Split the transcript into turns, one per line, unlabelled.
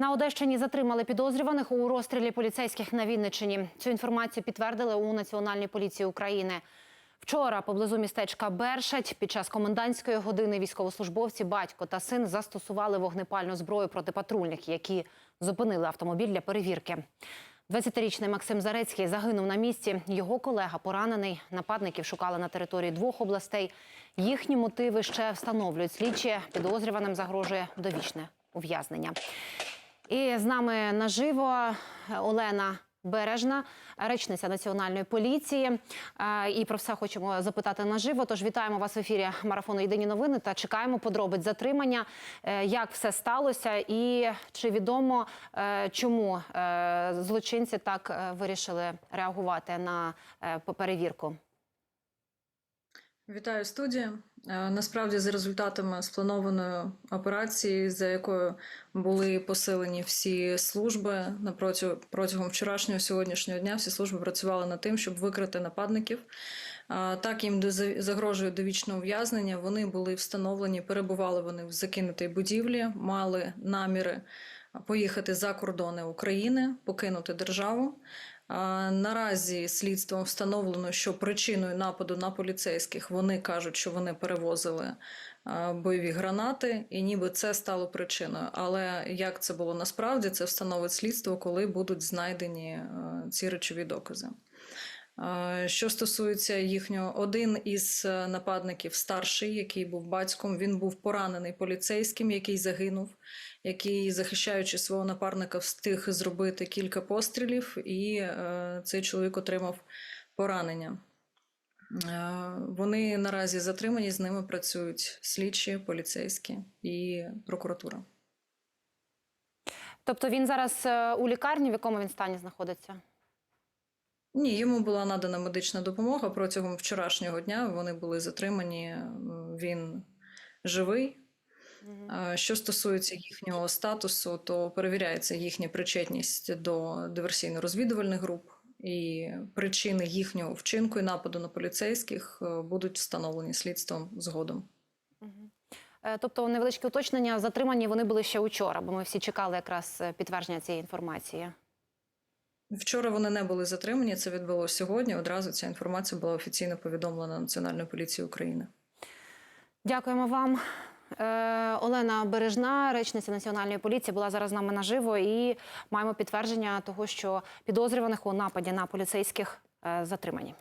На Одещині затримали підозрюваних у розстрілі поліцейських на Вінниччині. Цю інформацію підтвердили у Національній поліції України. Вчора поблизу містечка Бершать під час комендантської години військовослужбовці, батько та син застосували вогнепальну зброю проти патрульних, які зупинили автомобіль для перевірки. 20-річний Максим Зарецький загинув на місці. Його колега поранений. Нападників шукали на території двох областей. Їхні мотиви ще встановлюють слідчі. Підозрюваним загрожує довічне ув'язнення. І з нами наживо Олена Бережна, речниця національної поліції. Е, І про все хочемо запитати наживо. Тож вітаємо вас в ефірі марафону Єдині новини та чекаємо подробиць затримання, е, як все сталося, і чи відомо, е, чому е, злочинці так е, вирішили реагувати на е, перевірку.
Вітаю студія. Е, Насправді, за результатами спланованої операції, за якою були посилені всі служби напроти протягом вчорашнього сьогоднішнього дня, всі служби працювали над тим, щоб викрити нападників. Е, Так їм загрожує довічне ув'язнення. Вони були встановлені, перебували вони в закинутій будівлі, мали наміри поїхати за кордони України, покинути державу. Наразі слідством встановлено, що причиною нападу на поліцейських вони кажуть, що вони перевозили бойові гранати, і ніби це стало причиною. Але як це було насправді, це встановить слідство, коли будуть знайдені ці речові докази. А, Що стосується їхнього, один із е, нападників, старший, який був батьком, він був поранений поліцейським, який загинув, який, захищаючи свого напарника, встиг зробити кілька пострілів, і е, цей чоловік отримав поранення. Е, Вони наразі затримані, з ними працюють слідчі, поліцейські і прокуратура.
Тобто він зараз е, у лікарні, в якому він стані знаходиться?
Ні, йому була надана медична допомога протягом вчорашнього дня. Вони були затримані. Він живий. Що стосується їхнього статусу, то перевіряється їхня причетність до диверсійно-розвідувальних груп, і причини їхнього вчинку і нападу на поліцейських е, будуть встановлені слідством згодом.
Е, Тобто невеличке уточнення, затримані вони були ще учора, бо ми всі чекали якраз е, підтвердження цієї інформації.
Вчора вони не були затримані. Це відбулося сьогодні. Одразу ця інформація була офіційно повідомлена Національною поліцією України.
Дякуємо вам. Е, Олена Бережна, речниця національної поліції, була зараз з нами наживо і маємо підтвердження того, що підозрюваних у нападі на поліцейських е, затримані.